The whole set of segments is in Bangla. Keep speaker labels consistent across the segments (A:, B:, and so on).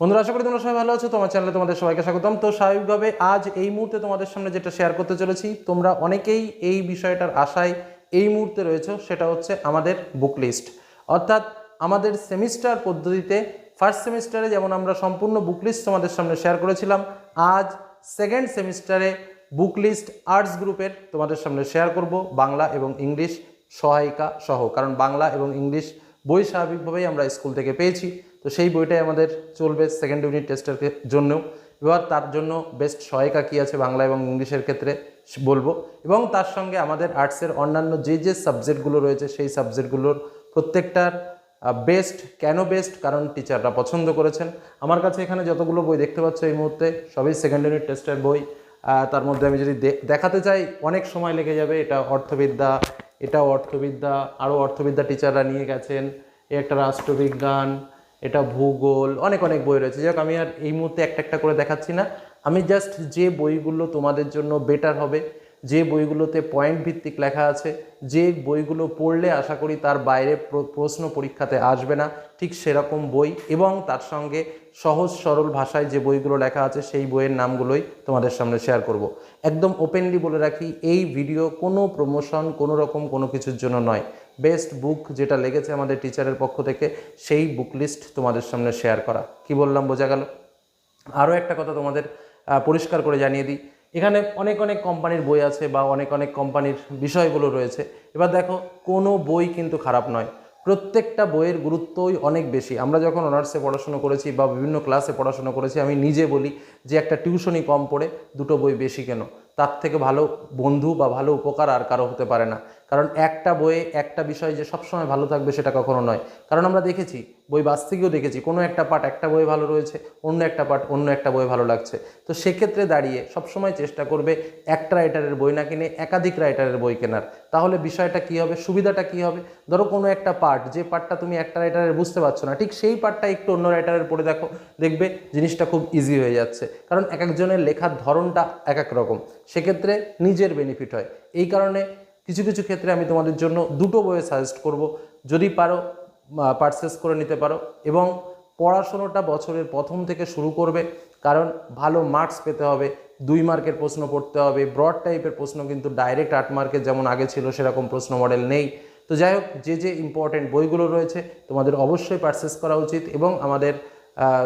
A: বন্ধুরা, আশা করি তোমরা সবাই ভালো আছো। তোমার চ্যানেলে তোমাদের সবাইকে স্বাগতম। তো স্বাভাবিকভাবে আজ এই মুহূর্তে তোমাদের সামনে যেটা শেয়ার করতে চলেছি, তোমরা অনেকেই এই বিষয়টার আশায় এই মুহূর্তে রয়েছে, সেটা হচ্ছে আমাদের বুক লিস্ট অর্থাৎ আমাদের সেমিস্টার পদ্ধতিতে ফার্স্ট সেমিস্টারে যেমন আমরা সম্পূর্ণ বুক লিস্ট তোমাদের সামনে শেয়ার করেছিলাম, আজ সেকেন্ড সেমিস্টারে বুক লিস্ট আর্টস গ্রুপের তোমাদের সামনে শেয়ার করব, বাংলা এবং ইংলিশ সহায়িকা সহ। কারণ বাংলা এবং ইংলিশ বই স্বাভাবিকভাবেই আমরা স্কুল থেকে পেয়েছি। তো সেই বইটাই আমাদের চলবে সেকেন্ড ইউনিট টেস্টের জন্যও। এবার তার জন্য বেস্ট সহায়িকা কী আছে বাংলা এবং ইংলিশের ক্ষেত্রে বলব। এবং তার সঙ্গে আমাদের আর্টসের অন্যান্য যে যে সাবজেক্টগুলো রয়েছে সেই সাবজেক্টগুলোর প্রত্যেকটার বেস্ট কেন বেস্ট কারণ টিচাররা পছন্দ করেছেন। আমার কাছে এখানে যতগুলো বই দেখতে পাচ্ছ এই মুহূর্তে, সবই সেকেন্ড ইউনিট টেস্টের বই। তার মধ্যে আমি যদি দেখাতে চাই, অনেক সময় লেগে যাবে। এটা অর্থবিদ্যা এটাও অর্থবিদ্যা আরও অর্থবিদ্যা টিচাররা নিয়ে গেছেন। একটা রাষ্ট্রবিজ্ঞান এটা ভূগোল, অনেক অনেক বই রয়েছে। যাক আমি আর এই মুহূর্তে একটা একটা করে দেখাচ্ছি না। আমি জাস্ট যে বইগুলো তোমাদের জন্য বেটার হবে, যে বইগুলোতে পয়েন্ট ভিত্তিক লেখা আছে, যে বইগুলো পড়লে আশা করি তার বাইরে প্রশ্ন পরীক্ষাতে আসবে না, ঠিক সেরকম বই এবং তার সঙ্গে সহজ, সরল ভাষায় যে বইগুলো লেখা আছে, সেই বইয়ের নামগুলোই তোমাদের সামনে শেয়ার করব। একদম ওপেনলি বলে রাখি, এই ভিডিও কোনো প্রমোশন কোনো রকম কোনো কিছুর জন্য নয়। বেস্ট বুক যেটা লেগেছে আমাদের টিচারের পক্ষ থেকে, সেই বুক লিস্ট তোমাদের সামনে শেয়ার করা। কি বললাম, বোঝা গেল? আরও একটা কথা তোমাদের পরিষ্কার করে জানিয়ে দিই। এখানে অনেক অনেক কোম্পানির বই আছে বা অনেক অনেক কোম্পানির বিষয়গুলো রয়েছে। এবার দেখো, কোনো বই কিন্তু খারাপ নয়। প্রত্যেকটা বইয়ের গুরুত্বই অনেক বেশি। আমরা যখন অনার্সে পড়াশুনো করেছি বা বিভিন্ন ক্লাসে পড়াশুনো করেছি, আমি নিজে বলি যে একটা টিউশনই কম পড়ে, দুটো বই বেশি কেন? তার থেকে ভালো বন্ধু বা ভালো উপকার আর কারও হতে পারে না। কারণ একটা বইয়ে একটা বিষয় যে সবসময় ভালো থাকবে সেটা কখনো নয়। কারণ আমরা দেখেছি, বই বাস থেকেও দেখেছি, কোনো একটা পার্ট একটা বই ভালো রয়েছে, অন্য একটা পার্ট অন্য একটা বই ভালো লাগছে। তো সেক্ষেত্রে দাঁড়িয়ে সবসময় চেষ্টা করবে একটা রাইটারের বই না কিনে একাধিক রাইটারের বই কেনার। তাহলে বিষয়টা কী হবে, সুবিধাটা কী হবে? ধরো কোনো একটা পার্ট যে পার্টটা তুমি একটা রাইটারের বুঝতে পারছ না, ঠিক সেই পার্টটা একটু অন্য রাইটারের পড়ে দেখো, দেখবে জিনিসটা খুব ইজি হয়ে যাচ্ছে। কারণ এক একজনের লেখার ধরনটা এক এক রকম। সেক্ষেত্রে নিজের বেনিফিট হয়। এই কারণে কিছু কিছু ক্ষেত্রে আমি তোমাদের জন্য দুটো বইয়ে সাজেস্ট করব। যদি পারো পারচেস করে নিতে পারো এবং পড়াশোনাটা বছরের প্রথম থেকে শুরু করবে। কারণ ভালো মার্কস পেতে হবে, দুই মার্কের প্রশ্ন পড়তে হবে ব্রড টাইপের প্রশ্ন কিন্তু ডাইরেক্ট আট মার্কের যেমন আগে ছিল সেরকম প্রশ্ন মডেল নেই। তো যাই হোক, যে যে ইম্পর্টেন্ট বইগুলো রয়েছে তোমাদের অবশ্যই পারচেস করা উচিত এবং আমাদের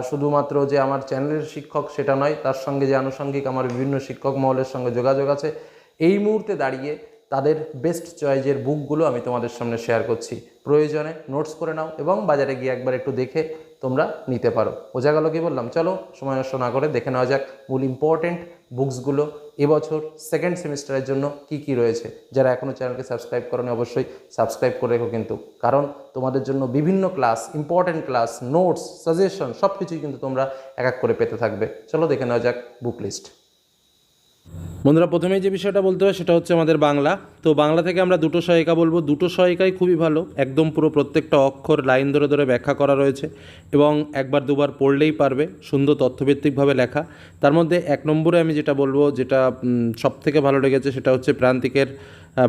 A: শুধুমাত্র যে আমার চ্যানেলের শিক্ষক সেটা নয়, তার সঙ্গে যে আনুষঙ্গিক আমার বিভিন্ন শিক্ষক মহলের সঙ্গে যোগাযোগ আছে, এই মুহূর্তে দাঁড়িয়ে তাদের বেস্ট চয়েজের বুকগুলো আমি তোমাদের সামনে শেয়ার করছি। প্রয়োজনে নোটস করে নাও এবং বাজারে গিয়ে একবার একটু দেখে তোমরা নিতে পারো। বোঝা গেল কি বললাম? চলো সময় নষ্ট না করে দেখে নেওয়া যাক মূল ইম্পর্টেন্ট বুকসগুলো এবছর সেকেন্ড সেমিস্টারের জন্য কি কি রয়েছে। যারা এখনও চ্যানেলকে সাবস্ক্রাইব করনি অবশ্যই সাবস্ক্রাইব করে রেখো কিন্তু। কারণ তোমাদের জন্য বিভিন্ন class important class notes suggestion সব কিছুই কিন্তু তোমরা এক এক করে পেতে থাকবে। চলো দেখে নেওয়া যাক বুক লিস্ট বন্ধুরা, প্রথমেই যে বিষয়টা বলতে হয় সেটা হচ্ছে আমাদের বাংলা। তো বাংলা থেকে আমরা দুটো সহায়িকা বলব। দুটো সহায়িকাই খুবই ভালো। একদম পুরো প্রত্যেকটা অক্ষর লাইন ধরে ধরে ব্যাখ্যা করা রয়েছে এবং একবার দুবার পড়লেই পারবে সুন্দর তথ্যভিত্তিকভাবে লেখা। তার মধ্যে এক নম্বরে আমি যেটা বলব, যেটা সব থেকে ভালো লেগেছে সেটা হচ্ছে প্রান্তিকের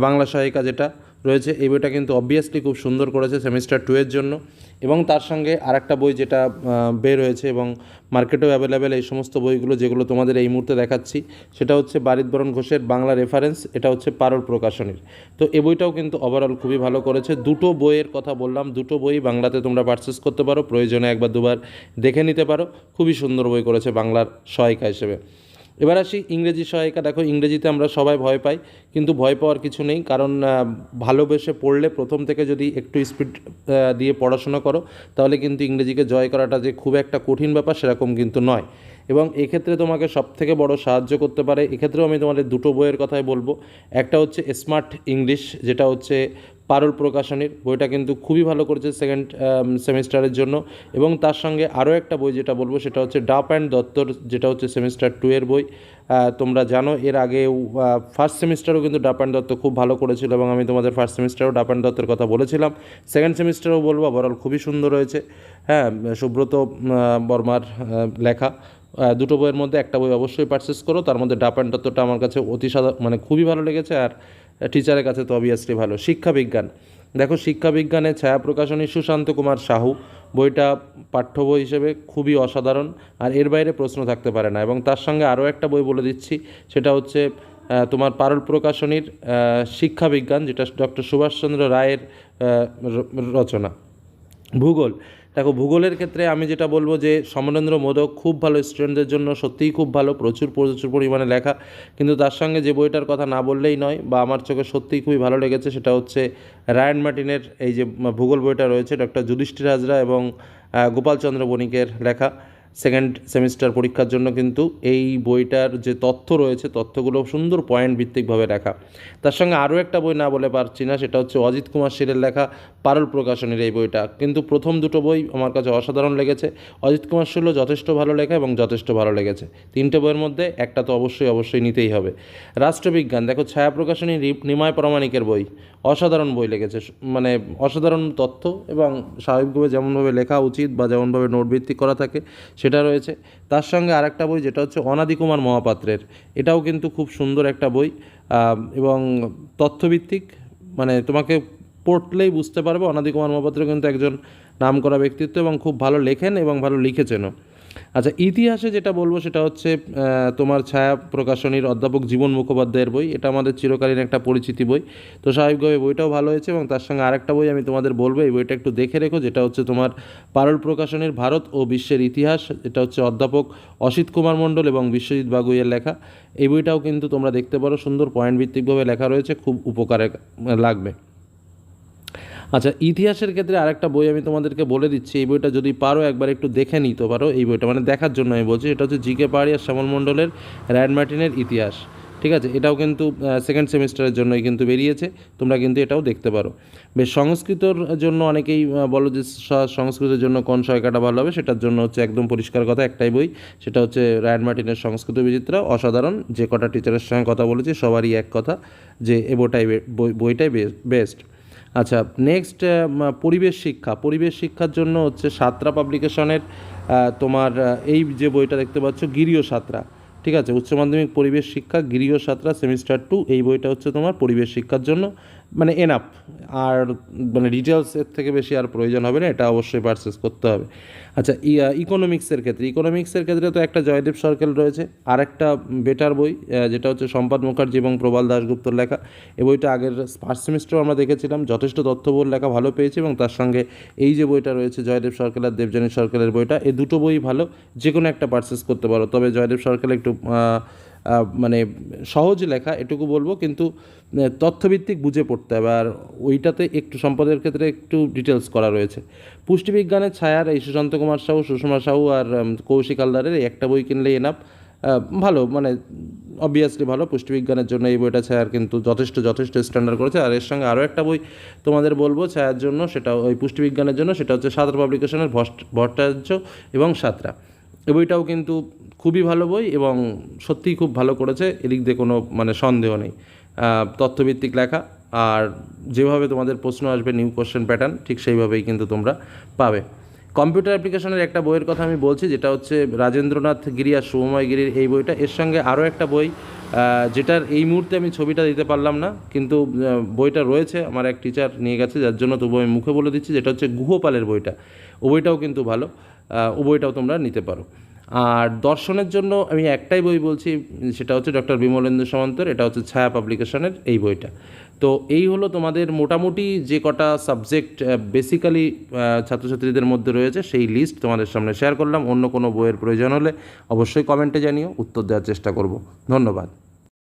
A: বাংলা সহায়িকা যেটা। রয়েছে। এই বইটা কিন্তু অবভিয়াসলি খুব সুন্দর করেছে সেমিস্টার টু এর জন্য। এবং তার সঙ্গে আরেকটা বই যেটা বের হয়েছে এবং মার্কেটেও অ্যাভেলেবেল এই সমস্ত বইগুলো যেগুলো তোমাদের এই মুহূর্তে দেখাচ্ছি, সেটা হচ্ছে বারিদবরণ ঘোষের বাংলা রেফারেন্স এটা হচ্ছে পারল প্রকাশনীর। তো এই বইটাও কিন্তু ওভারঅল খুবই ভালো করেছে। দুটো বইয়ের কথা বললাম, দুটো বই বাংলাতে তোমরা পারচেস করতে পারো, প্রয়োজনে একবার দুবার দেখে নিতে পারো। খুবই সুন্দর বই করেছে বাংলার সহায়িকা হিসেবে। এবার আসি ইংরেজি সহায়িকা। দেখো, ইংরেজিতে আমরা সবাই ভয় পাই, কিন্তু ভয় পাওয়ার কিছু নেই, কারণ ভালোবেসে পড়লে প্রথম থেকে যদি একটু স্পিড দিয়ে পড়াশোনা করো, তাহলে কিন্তু ইংরেজিকে জয় করাটা যে খুব একটা কঠিন ব্যাপার সেরকম কিন্তু নয়। এবং এক্ষেত্রে তোমাকে সব থেকে বড় সাহায্য করতে পারে, এক্ষেত্রেও আমি তোমাদের দুটো বইয়ের কথাই বলব। একটা হচ্ছে স্মার্ট ইংলিশ যেটা হচ্ছে পারল প্রকাশনীর বইটা কিন্তু খুবই ভালো করেছে সেকেন্ড সেমিস্টারের জন্য। এবং তার সঙ্গে আরও একটা বই যেটা বলব, সেটা হচ্ছে ডাপ অ্যান্ড দত্তর, যেটা হচ্ছে সেমিস্টার টু এর বই। তোমরা জানো, এর আগে ফার্স্ট সেমিস্টারও কিন্তু ডাপ অ্যান্ড দত্ত খুব ভালো করেছিল এবং আমি তোমাদের ফার্স্ট সেমিস্টারও ডাপ অ্যান্ড দত্তের কথা বলেছিলাম। সেকেন্ড সেমিস্টারও বলব ওভারঅল খুবই সুন্দর হয়েছে। হ্যাঁ সুব্রত বর্মার লেখা। দুটো বইয়ের মধ্যে একটা বই অবশ্যই পারচেস করো। তার মধ্যে ডাপ অ্যান্ড দত্তটা আমার কাছে অতি সাদা মানে খুবই ভালো লেগেছে। আর টিচারের কাছে তো অবভিয়াসলি ভালো। শিক্ষাবিজ্ঞান। দেখো শিক্ষা বিজ্ঞানে ছায়া প্রকাশনী সুশান্ত কুমার সাহু। বইটা পাঠ্য বই হিসেবে খুবই অসাধারণ, আর এর বাইরে প্রশ্ন থাকতে পারে না। এবং তার সঙ্গে আরও একটা বই বলে দিচ্ছি, সেটা হচ্ছে তোমার পারুল প্রকাশনীর শিক্ষাবিজ্ঞান, যেটা ডক্টর সুভাষচন্দ্র রায়ের রচনা। ভূগোল। দেখো, ভূগোলের ক্ষেত্রে আমি যেটা বলব যে সমরেন্দ্র মোদক খুব ভালো স্টুডেন্টদের জন্য, সত্যিই খুব ভালো, প্রচুর প্রচুর পরিমাণে লেখা। কিন্তু তার সঙ্গে যে বইটার কথা না বললেই নয়, বা আমার চোখে সত্যিই খুবই ভালো লেগেছে, সেটা হচ্ছে রায়ান মার্টিনের এই যে ভূগোল বইটা রয়েছে ডক্টর যুধিষ্ঠির হাজরা এবং গোপালচন্দ্র বণিকের লেখা। সেকেন্ড সেমিস্টার পরীক্ষার জন্য কিন্তু এই বইটার যে তথ্য রয়েছে, তথ্যগুলো সুন্দর পয়েন্ট ভিত্তিকভাবে লেখা। তার সঙ্গে আরও একটা বই না বলে পারছি না, সেটা হচ্ছে অজিত কুমার শীলের লেখা পারল প্রকাশনীর এই বইটা। কিন্তু প্রথম দুটো বই আমার কাছে অসাধারণ লেগেছে। অজিত কুমার শীলও যথেষ্ট ভালো লেখা এবং যথেষ্ট ভালো লেগেছে। তিনটে বইয়ের মধ্যে একটা তো অবশ্যই অবশ্যই নিতেই হবে। রাষ্ট্রবিজ্ঞান, দেখো ছায়া প্রকাশনী নিমায় প্রামাণিকের বই। অসাধারণ বই লেগেছে। মানে অসাধারণ তথ্য এবং স্বাভাবিকভাবে যেমনভাবে লেখা উচিত বা যেমনভাবে নোট ভিত্তিক করা থাকে, সেটা রয়েছে। তার সঙ্গে আরেকটা বই, যেটা হচ্ছে অনাদি কুমার মহাপাত্রের। এটাও কিন্তু খুব সুন্দর একটা বই এবং তথ্যভিত্তিক মানে তোমাকে পড়লেই বুঝতে পারবে। অনাদি কুমার মহাপাত্র কিন্তু একজন নাম করা ব্যক্তিত্ব এবং খুব ভালো লেখেন এবং ভালো লিখেছেনও। আচ্ছা ইতিহাসে যেটা বলব সেটা হচ্ছে তোমার ছায়া প্রকাশনীর অধ্যাপক জীবন মুখোপাধ্যায়ের বই। এটা আমাদের চিরকালীন একটা পরিচিতি বই। তো স্বাভাবিকভাবে বইটাও ভালো হয়েছে এবং তার সঙ্গে আরেকটা বই আমি তোমাদের বলব। এই বইটা একটু দেখে রেখো, যেটা হচ্ছে তোমার পারল প্রকাশনীর ভারত ও বিশ্বের ইতিহাস। এটা হচ্ছে অধ্যাপক অসিত কুমার মণ্ডল এবং বিশ্বজিৎ বাগুইয়ের লেখা। এই বইটাও কিন্তু তোমরা দেখতে পারো, সুন্দর পয়েন্ট ভিত্তিকভাবে লেখা রয়েছে, খুব উপকারে লাগবে। আচ্ছা ইতিহাসের ক্ষেত্রে আরেকটা বই আমি তোমাদেরকে বলে দিচ্ছি, এই বইটা যদি পারো একবার একটু দেখে নিতে পারো, এই বইটা মানে দেখার জন্য আমি বলছি, এটা হচ্ছে জিকে পাহাড়ি আর শ্যামল মণ্ডলের র্যাড মার্টিনের ইতিহাস, ঠিক আছে? এটাও কিন্তু সেকেন্ড সেমিস্টারের জন্যই কিন্তু বেরিয়েছে, তোমরা কিন্তু এটাও দেখতে পারো। বেশ, সংস্কৃতর জন্য অনেকেই বলো যে সংস্কৃতের জন্য কোন সহায়িকাটা ভালো হবে, সেটার জন্য হচ্ছে একদম পরিষ্কার কথা একটাই বই, সেটা হচ্ছে রায়ান মার্টিনের সংস্কৃত বিচিত্রা, অসাধারণ, যে কটা টিচারের সঙ্গে কথা বলেছি, সবারই এক কথা, যে এ বইটাই বইটাই বেস্ট আচ্ছা নেক্সট পরিবেশ শিক্ষা। পরিবেশ শিক্ষার জন্য হচ্ছে সাতরা পাবলিকেশনের তোমার এই যে বইটা দেখতে পাচ্ছ, গিরিও সাতরা। ঠিক আছে? উচ্চ মাধ্যমিক পরিবেশ শিক্ষা গিরিও সাতরা সেমিস্টার টু এই বইটা হচ্ছে তোমার পরিবেশ শিক্ষার জন্য। মানে এনাফ আর মানে ডিটেলস এর থেকে বেশি আর প্রয়োজন হবে না, এটা অবশ্যই পারচেস করতে হবে। আচ্ছা ইকোনমিক্সের ক্ষেত্রে ইকোনমিক্সের ক্ষেত্রে তো একটা জয়দেব সরকেল রয়েছে, আর একটা বেটার বই যেটা হচ্ছে সম্পাদ মুখার্জি এবং প্রবাল দাশগুপ্তর লেখা। এই বইটা আগের ফার্স্ট সেমিস্টারও আমরা দেখেছিলাম, যথেষ্ট তথ্যবহুল লেখা ভালো পেয়েছি এবং তার সঙ্গে এই যে বইটা রয়েছে, জয়দেব সরকার আর দেবজানী সরকারের বইটা এই দুটো বই ভালো যে কোনো একটা পারচেস করতে পারো। তবে জয়দেব সরকার একটু মানে সহজ লেখা, এটুকু বলব, কিন্তু তথ্যভিত্তিক বুঝে পড়তে হবে। আর ওইটাতে একটু সম্পদের ক্ষেত্রে একটু ডিটেলস করা রয়েছে। পুষ্টিবিজ্ঞানের ছায়ার এই সুশান্ত কুমার সাহু, সুষমা সাহু আর কৌশিক হালদারের এই একটা বই কিনলেই এনাফ ভালো মানে অবভিয়াসলি ভালো, পুষ্টিবিজ্ঞানের জন্য এই বইটা ছায়ার কিন্তু যথেষ্ট যথেষ্ট স্ট্যান্ডার্ড করেছে। আর এর সঙ্গে আরও একটা বই তোমাদের বলব ছায়ার জন্য, সেটা ওই পুষ্টিবিজ্ঞানের জন্য, সেটা হচ্ছে সাঁতরা পাবলিকেশনের ভট্ট- ভট্টাচার্য এবং সাঁতরা। এই বইটাও কিন্তু খুবই ভালো বই এবং সত্যিই খুব ভালো করেছে এদিক দিয়ে কোনো মানে সন্দেহ নেই। তথ্যভিত্তিক লেখা, আর যেভাবে তোমাদের প্রশ্ন আসবে নিউ কোশ্চেন প্যাটার্ন ঠিক সেইভাবেই কিন্তু তোমরা পাবে। কম্পিউটার অ্যাপ্লিকেশনের একটা বইয়ের কথা আমি বলছি, যেটা হচ্ছে রাজেন্দ্রনাথ গিরি আর শুভময় গিরির এই বইটা। এর সঙ্গে আরও একটা বই যেটার এই মুহূর্তে আমি ছবিটা দিতে পারলাম না, কিন্তু বইটা রয়েছে, আমার এক টিচার নিয়ে গেছে, যার জন্য তবু আমি মুখে বলে দিচ্ছি, যেটা হচ্ছে গুহপালের বইটা। ও বইটাও কিন্তু ভালো ও বইটাও তোমরা নিতে পারো। আর দর্শনের জন্য আমি একটাই বই বলছি, সেটা হচ্ছে ডক্টর বিমলেন্দু সামন্তর, এটা হচ্ছে ছায়া পাবলিকেশনের এই বইটা। তো এই হলো তোমাদের মোটামুটি যে কটা সাবজেক্ট বেসিক্যালি ছাত্রছাত্রীদের মধ্যে রয়েছে, সেই লিস্ট তোমাদের সামনে শেয়ার করলাম। অন্য কোনো বইয়ের প্রয়োজন হলে অবশ্যই কমেন্টে জানিও, উত্তর দেওয়ার চেষ্টা করব। ধন্যবাদ।